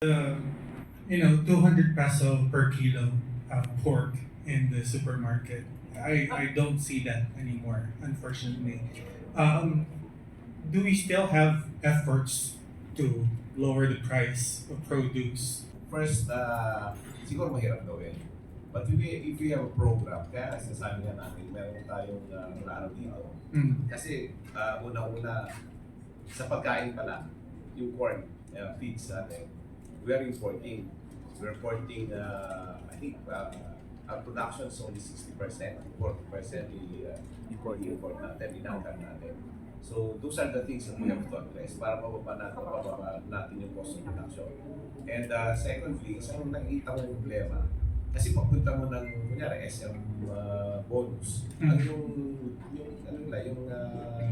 you know 200 peso per kilo uh, pork in the supermarket. I, I don't see that anymore, unfortunately. Um, do we still have efforts to lower the price of produce? First, uh, siguro mahirap gawin. But if we, if we have a program, kaya sinasabi nga natin, meron tayong uh, mga ano dito. Mm. Kasi uh, una-una, sa pagkain pala, yung corn, uh, feeds natin, we are importing. We're importing, uh, I think, uh, our production is only 60%, 40% we uh, import, import natin, inangkan natin. So those are the things that we have to address para mababa natin, mababa natin yung cost of production. And uh, secondly, isang nakikita mo problema, kasi pagpunta mo ng, kunyari, SM uh, bonus, Mm. ang yung, yung, ano nila, yung, uh, yung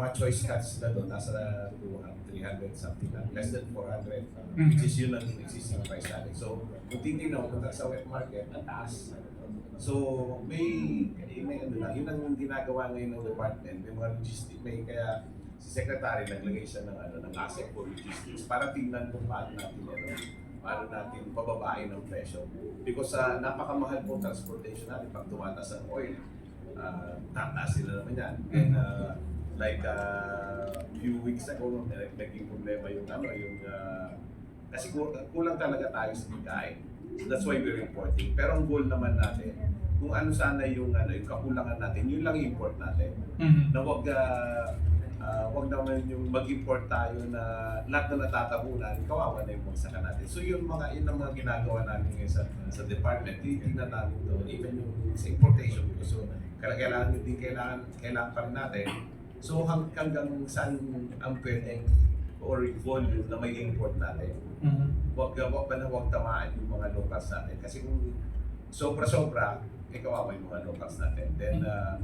mga choice cuts na doon, nasa 200, 300 something lang, less than 400, Mhm. which is yun ang existing price natin. So, kung titignan mo, punta sa wet market, ang taas. So, may, may ano lang, yun ang ginagawa ngayon ng department, may mga logistics, may kaya si secretary naglagay siya ng ano ng asset for logistics para tingnan kung paano natin ano, paano natin pababain ng presyo. Because sa napakamahal po transportation natin pag tumataas ang oil, uh, tataas sila naman yan. And uh, like uh, few weeks ago, nag- naging problema yung ano, yung uh, kasi ku- kulang talaga tayo sa pagkain. So that's why we're importing. Pero ang goal naman natin, kung ano sana yung ano yung kakulangan natin, yun lang import natin Mhm. na wag ah, ah, wag naman yung mag-import tayo na lahat na natatabunan, kawawa na yung magsaka natin. So yun mga yun ang mga ginagawa namin ngayon sa, sa department. Titingnan namin doon, even yung sa importation. So kailangan din kailangan kailangan pa rin natin. So hang, hanggang saan ang pwedeng or volume na may import natin? Mhm. wag wag pa na wag tamaan yung mga locals natin. Kasi kung sobra-sobra eh kawawa yung mga locals natin. Then uh,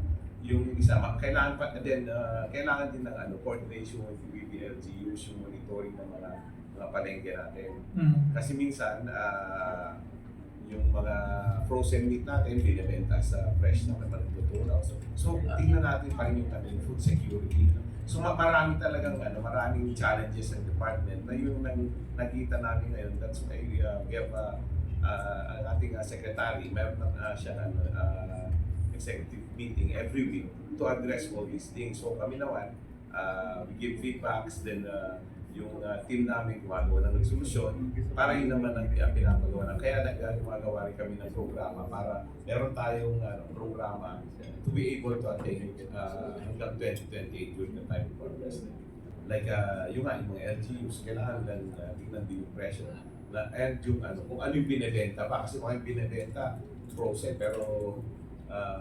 yung isa ma- kailangan pa then uh, kailangan din ng ano coordination with BBLGUs yung monitoring ng mga mga palengke natin. Mhm. kasi minsan mga frozen meat natin binibenta sa fresh na naman nagtutunaw. So, so tingnan natin pa rin yung yung food security. So ma- marami talagang ano, maraming challenges sa department na yung nang, nakita namin ngayon. That's why uh, we have uh, uh, ating uh, secretary, meron na uh, siya ano, uh, executive meeting every week to address all these things. So kami naman, uh, we give feedbacks, then uh, yung uh, team namin gumagawa ng solusyon para yun naman ang uh, pinapagawa. Kaya nag- uh, gumagawa rin kami ng programa para meron tayong uh, programa to be able to attain uh, hanggang 2028 during the time of our president. Like uh, yung nga, yung mga LGUs, kailangan lang uh, tingnan din yung presyo. Na, and yung ano, kung ano yung binibenta pa. Kasi kung yung binibenta, frozen, pero uh,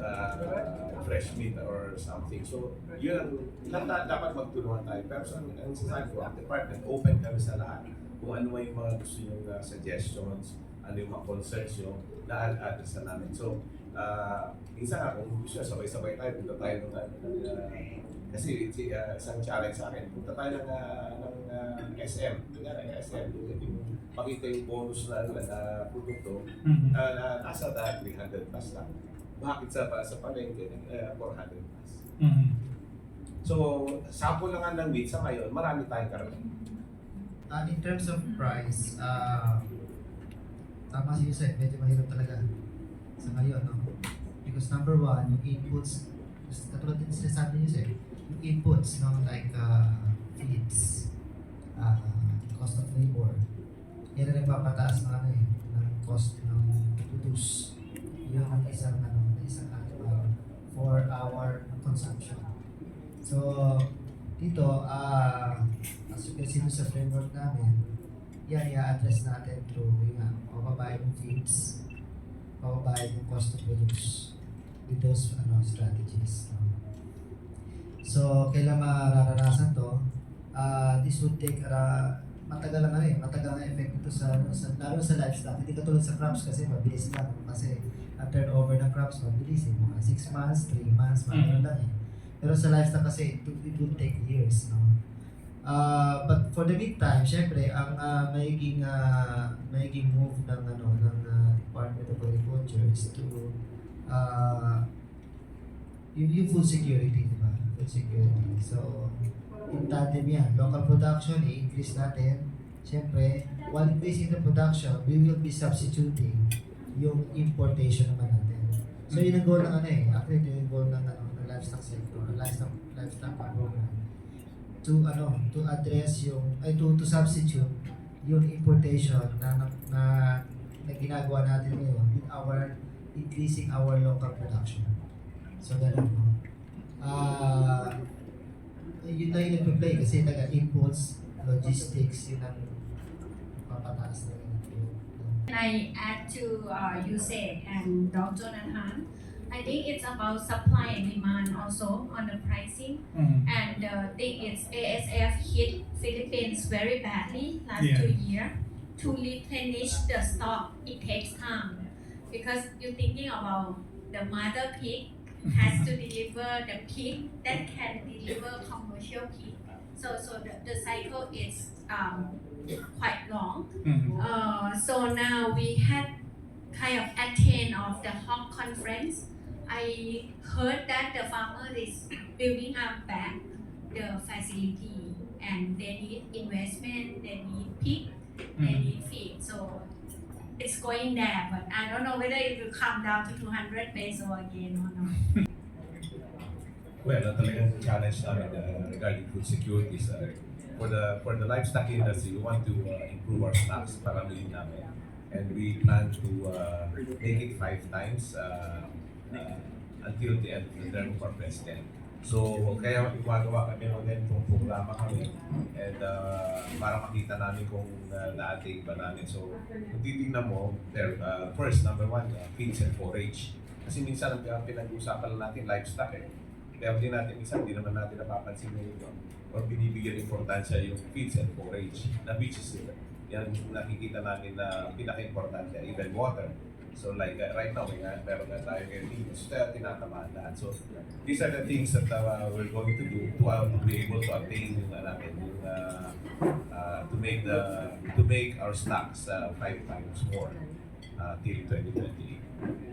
uh, fresh meat or something. So, yun ang, lang na, dapat magtulungan tayo. Pero sa ang sasabi ko, ang department, open kami sa lahat. Kung ano yung mga gusto yung uh, suggestions, ano yung mga concerns nyo, na-address na namin. So, uh, minsan nga, kung gusto nyo, sabay-sabay tayo, punta tayo ng, ng, ng uh, kasi si, uh, isang challenge sa akin, punta tayo ng, uh, ng uh, SM, kunyari SM, yung, yung makita yung bonus na, na, na produkto, Mhm. uh, na nasa dahil 300 plus lang. Bakit sa sa palengke uh, 400 plus? Mhm. So, sample lang ng meat sa ngayon, marami tayong karami. Uh, in terms of price, uh, tama si Yusek, medyo mahirap talaga sa ngayon, no? Because number one, yung inputs, katulad din sinasabi ni Yusek, yung inputs, no? Like uh, feeds, uh, cost of labor, yan ang nagpapataas ng ano eh, ng cost ng produce. Yun ang isang ano, isang uh, for our consumption. So, dito, ah, as you can see sa framework namin, yan i-address natin through yung nga, pababayan ng feeds, pababayan yung cost of produce with those ano, strategies. No? So, kailan mararanasan to? Ah, this would take uh, matagal lang ano eh, matagal ang effect ito sa, ano, sa lalo sa livestock. Hindi katulad sa crops kasi mabilis lang. Kasi ang turnover ng crops mabilis eh. Mga 6 months, 3 months, mga ganun lang eh. Pero sa livestock kasi it, will- it will take years. No? Uh, but for the meantime, syempre, ang uh, maiging, uh, maiging move ng, ano, ng uh, Department of Agriculture is to uh, yung, yung food security, di ba? Food security. So, in tandem yan. Local production, i-increase natin. Siyempre, while increasing the production, we will be substituting yung importation naman natin. So yun ang goal ng ano eh. Actually, ito yung goal ng, ano, ng livestock sector, livestock, livestock program. To ano, to address yung, ay to, to substitute yung importation na, na, na, na ginagawa natin ngayon with our increasing our local production. So ganun. Ah, yun na yung nagpe-play kasi taga-imports, logistics, yun ang papataas na yun. Can I add to uh, you said and Dr. Nathan? I think it's about supply and demand also on the pricing. Mhm. And uh, thing is ASF hit Philippines very badly last Yeah. two year. To replenish the stock, it takes time because you're thinking about the mother pig has to deliver the pig that can deliver commercial pig. So so the, the cycle is um, quite long. Mhm. Uh, so now we had kind of attend of the hog conference. I heard that the farmer is building up back the facility and they need investment, they need pig, they Mhm. need feed. So it's going there, but I don't know whether it will come down to 200 peso again or not. Well, ang talagang challenge namin uh, regarding food security is uh, for the for the livestock industry, we want to uh, improve our stocks para muli namin. And we plan to uh, make it five times uh, uh, until the end of the term of our president. So, kaya gumagawa kami ng ganitong programa kami and uh, para makita namin kung uh, na-attain ba namin. So, kung titignan mo, there, uh, first, number one, uh, feeds and forage. Kasi minsan ang uh, pinag-uusapan lang natin livestock eh. Kaya hindi natin, minsan hindi naman natin napapansin na yun. Or binibigyan importansya yung feeds and forage. Na which is, yan nakikita namin na pinaka-importante, even water. So like uh, right now, uh, meron na tayo ngayon. So tayo tinatamaan lahat. So these are the things that uh, we're going to do to, uh, to be able to attain yung uh, natin, yung uh, uh, to make the to make our stocks uh, five times more uh, till 2028.